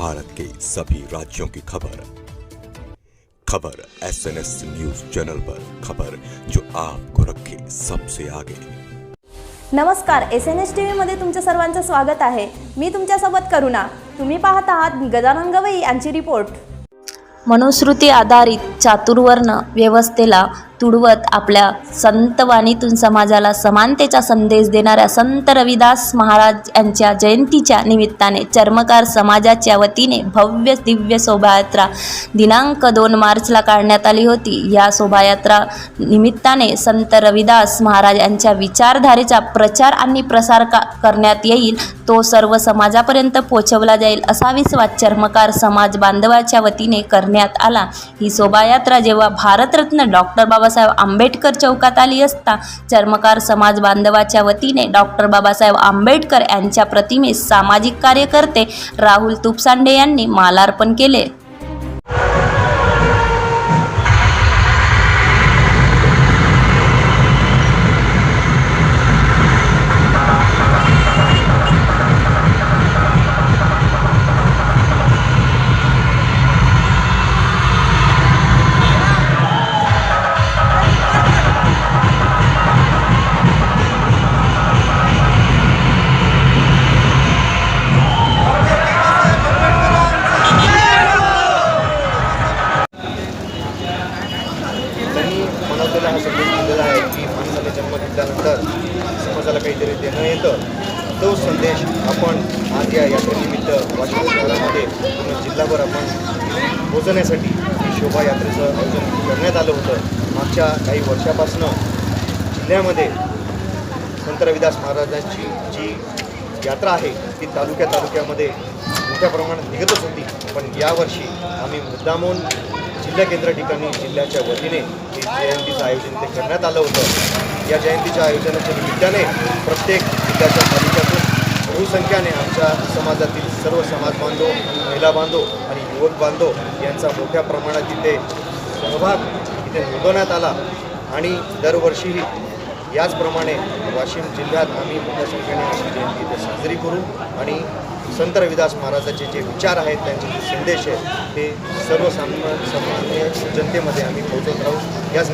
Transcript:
भारत के सभी राज्यों की खबर। खबर S N S news channel पर खबर जो आपको रखे सबसे आगे। नमस्कार एस एन एस टी व्हीमध्ये तुमच्या सर्वांचं स्वागत आहे. मी तुमच्यासोबत करुणा. तुम्ही पाहत आहात गजानन गवई यांची रिपोर्ट. मनुस्मृती आधारित चातुर्वर्ण व्यवस्थेला तुडवत आपल्या संतवाणीतून समाजाला समानतेचा संदेश देणाऱ्या संत रविदास महाराज यांच्या जयंतीच्या निमित्ताने चर्मकार समाजाच्या वतीने भव्य दिव्य शोभायात्रा दिनांक दोन मार्चला काढण्यात आली होती. या शोभायात्रा निमित्ताने संत रविदास महाराज यांच्या विचारधारेचा प्रचार आणि प्रसार का करण्यात येईल तो सर्व समाजापर्यंत पोहोचवला जाईल असा विश्वास चर्मकार समाज बांधवाच्या वतीने करण्यात आला. ही शोभायात्रा जेव्हा भारतरत्न डॉक्टर बाबासाहेब आंबेडकर चौकात आली असता चर्मकार समाज बांधवाच्या वतीने डॉक्टर बाबासाहेब आंबेडकर यांच्या प्रतिमेस सामाजिक कार्यकर्ते राहुल तुपसांडे यांनी मालार्पण केले. त्यांनी मनातला हा संदेश दिलेला आहे की माणसाला जन्म घेतल्यानंतर समाजाला काहीतरी देणं येतं तो संदेश आपण आज या यात्रेनिमित्त वाशिम शहरामध्ये पूर्ण जिल्हाभर आपण पोचवण्यासाठी शोभायात्रेचं आयोजन करण्यात आलं होतं. मागच्या काही वर्षापासनं जिल्ह्यामध्ये संत रविदास महाराजांची जी यात्रा आहे ती तालुक्या तालुक्यामध्ये मोठ्या प्रमाणात निघतच होती. पण यावर्षी आम्ही मुद्दामून जिल्हा केंद्र ठिकाणी जिल्ह्याच्या वतीने जयंतीचं आयोजन ते करण्यात आलं होतं. या जयंतीच्या आयोजनाच्या निमित्ताने प्रत्येक जिल्ह्याच्या तालुक्यातून बहुसंख्याने आमच्या समाजातील सर्व समाज बांधव महिला बांधव आणि युवक बांधव यांचा मोठ्या प्रमाणात इथे सहभाग इथे नोंदवण्यात आला. आणि दरवर्षीही याचप्रमाणे वाशिम जिल्ह्यात आम्ही मोठ्या संख्येने अशी जयंती इथे साजरी करू आणि संत रविदास महाराजाचे जे विचार आहेत त्यांचे जे संदेश आहेत ते सर्वसामान्य सामान्य जनतेमध्ये आम्ही पोहोचत राहू. या